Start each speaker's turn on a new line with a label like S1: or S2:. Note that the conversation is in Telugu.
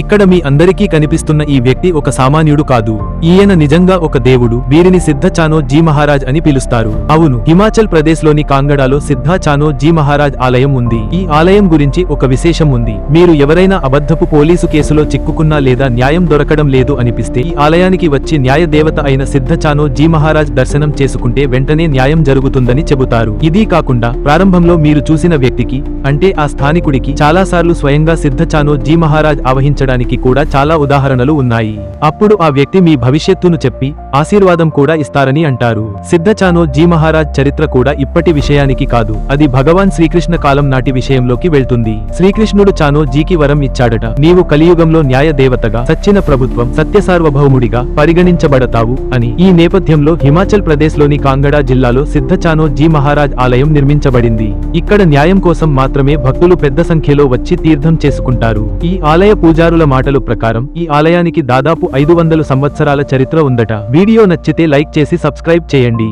S1: ఇక్కడ మీ అందరికీ కనిపిస్తున్న ఈ వ్యక్తి ఒక సామాన్యుడు కాదు. ఈయన నిజంగా ఒక దేవుడు. వీరిని సిద్ధచానో జీ మహారాజ్ అని పిలుస్తారు. అవును హిమాచల్ ప్రదేశ్లోని కాంగడాలో సిద్ధచానో జీ మహారాజ్ ఆలయం ఉంది. ఈ ఆలయం గురించి ఒక విశేషం ఉంది. మీరు ఎవరైనా అబద్ధపు పోలీసు కేసులో చిక్కుకున్నా లేదా న్యాయం దొరకడం లేదు అనిపిస్తే ఈ ఆలయానికి వచ్చి న్యాయ దేవత అయిన సిద్ధచానో జీ మహారాజ్ దర్శనం చేసుకుంటే వెంటనే న్యాయం జరుగుతుందని చెబుతారు. ఇదీ కాకుండా ప్రారంభంలో మీరు చూసిన వ్యక్తికి అంటే ఆ స్థానికుడికి చాలాసార్లు స్వయంగా సిద్ధచానో జీ మహారాజ్ ఆవహించడానికి కూడా చాలా ఉదాహరణలు ఉన్నాయి. అప్పుడు ఆ వ్యక్తి మీ భవిష్యత్తును చెప్పి ఆశీర్వాదం కూడా ఇస్తారని అంటారు. సిద్ధ చానో జీ మహారాజ్ చరిత్ర కూడా ఇప్పటి విషయానికి కాదు. అది భగవాన్ శ్రీకృష్ణ కాలం నాటి విషయంలోకి వెళ్తుంది. శ్రీకృష్ణుడు చానో జీకి వరం ఇచ్చాడట. నీవు కలియుగంలో న్యాయ దేవతగా సచ్చిన ప్రభుత్వం సత్య సార్వభౌముడిగా పరిగణించబడతావు అని. ఈ నేపథ్యంలో హిమాచల్ ప్రదేశ్లోని కాంగడా జిల్లాలో సిద్ధ చానో జీ మహారాజ్ ఆలయం నిర్మించబడింది. ఇక్కడ న్యాయం కోసం మాత్రమే భక్తులు పెద్ద సంఖ్యలో వచ్చి తీర్థం చేసుకుంటారు. ఈ ఆలయ పూజారు పూజారుల మాటలు ప్రకారం ఈ ఆలయానికి దాదాపు ఐదు వందల సంవత్సరాల చరిత్ర ఉందట. వీడియో నచ్చితే లైక్ చేసి సబ్స్క్రైబ్ చేయండి.